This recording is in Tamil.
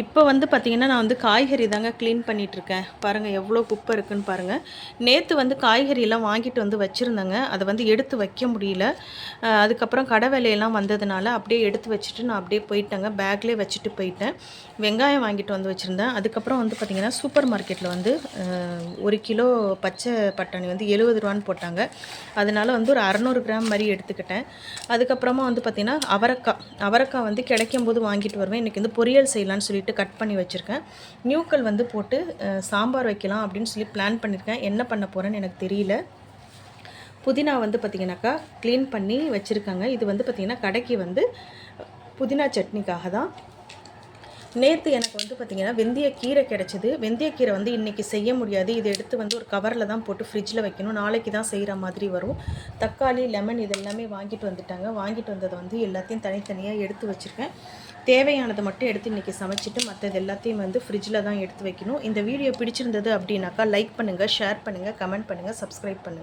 இப்போ வந்து பார்த்திங்கன்னா நான் வந்து காய்கறி தாங்க க்ளீன் பண்ணிகிட்ருக்கேன் பாருங்கள் எவ்வளோ குப்பை இருக்குதுன்னு பாருங்கள் நேற்று வந்து காய்கறியெல்லாம் வாங்கிட்டு வந்து வச்சுருந்தேங்க. அதை வந்து எடுத்து வைக்க முடியல. அதுக்கப்புறம் கடை வேலையெல்லாம் வந்ததுனால அப்படியே எடுத்து வச்சுட்டு நான் அப்படியே போயிட்டேங்க. பேக்லேயே வச்சுட்டு போயிட்டேன். வெங்காயம் வாங்கிட்டு வந்து வச்சுருந்தேன். அதுக்கப்புறம் வந்து பார்த்திங்கன்னா சூப்பர் மார்க்கெட்டில் வந்து ஒரு கிலோ பச்சை பட்டாணி வந்து எழுபது ரூபான்னு போட்டாங்க. அதனால வந்து ஒரு அறநூறு கிராம் மாதிரி எடுத்துக்கிட்டேன். அதுக்கப்புறமா வந்து பார்த்திங்கன்னா அவரைக்காய் அவரக்காய் வந்து கிடைக்கும் போது வாங்கிட்டு வருவேன். இன்றைக்கி வந்து பொரியல் செய்யலாம்னு சொல்லிட்டு கட் பண்ணி வச்சுருக்கேன். நியூக்கல் வந்து போட்டு சாம்பார் வைக்கலாம் அப்படின்னு சொல்லி பிளான் பண்ணியிருக்கேன் என்ன பண்ண போகிறேன்னு எனக்கு தெரியல. புதினா வந்து பார்த்திங்கனாக்கா க்ளீன் பண்ணி வச்சுருக்காங்க. இது வந்து பார்த்திங்கன்னா கடைக்கு வந்து புதினா சட்னிக்காக தான். நேற்று எனக்கு வந்து பார்த்திங்கன்னா வெந்தய கீரை கிடச்சிது. வெந்தய கீரை வந்து இன்றைக்கி செய்ய முடியாது. இதை எடுத்து வந்து ஒரு கவரில் தான் போட்டு ஃப்ரிட்ஜில் வைக்கணும். நாளைக்கு தான் செய்கிற மாதிரி வரும். தக்காளி லெமன் இதெல்லாமே வாங்கிட்டு வந்துட்டாங்க. வாங்கிட்டு வந்ததை வந்து எல்லாத்தையும் தனித்தனியாக எடுத்து வச்சுருக்கேன். தேவையானதை மட்டும் எடுத்து இன்றைக்கி சமைச்சிட்டு மற்றது எல்லாத்தையும் வந்து ஃப்ரிட்ஜில் தான் எடுத்து வைக்கணும். இந்த வீடியோ பிடிச்சிருந்தது அப்படின்னாக்கா லைக் பண்ணுங்கள் ஷேர் பண்ணுங்கள் கமெண்ட் பண்ணுங்கள் சப்ஸ்கிரைப் பண்ணுங்கள்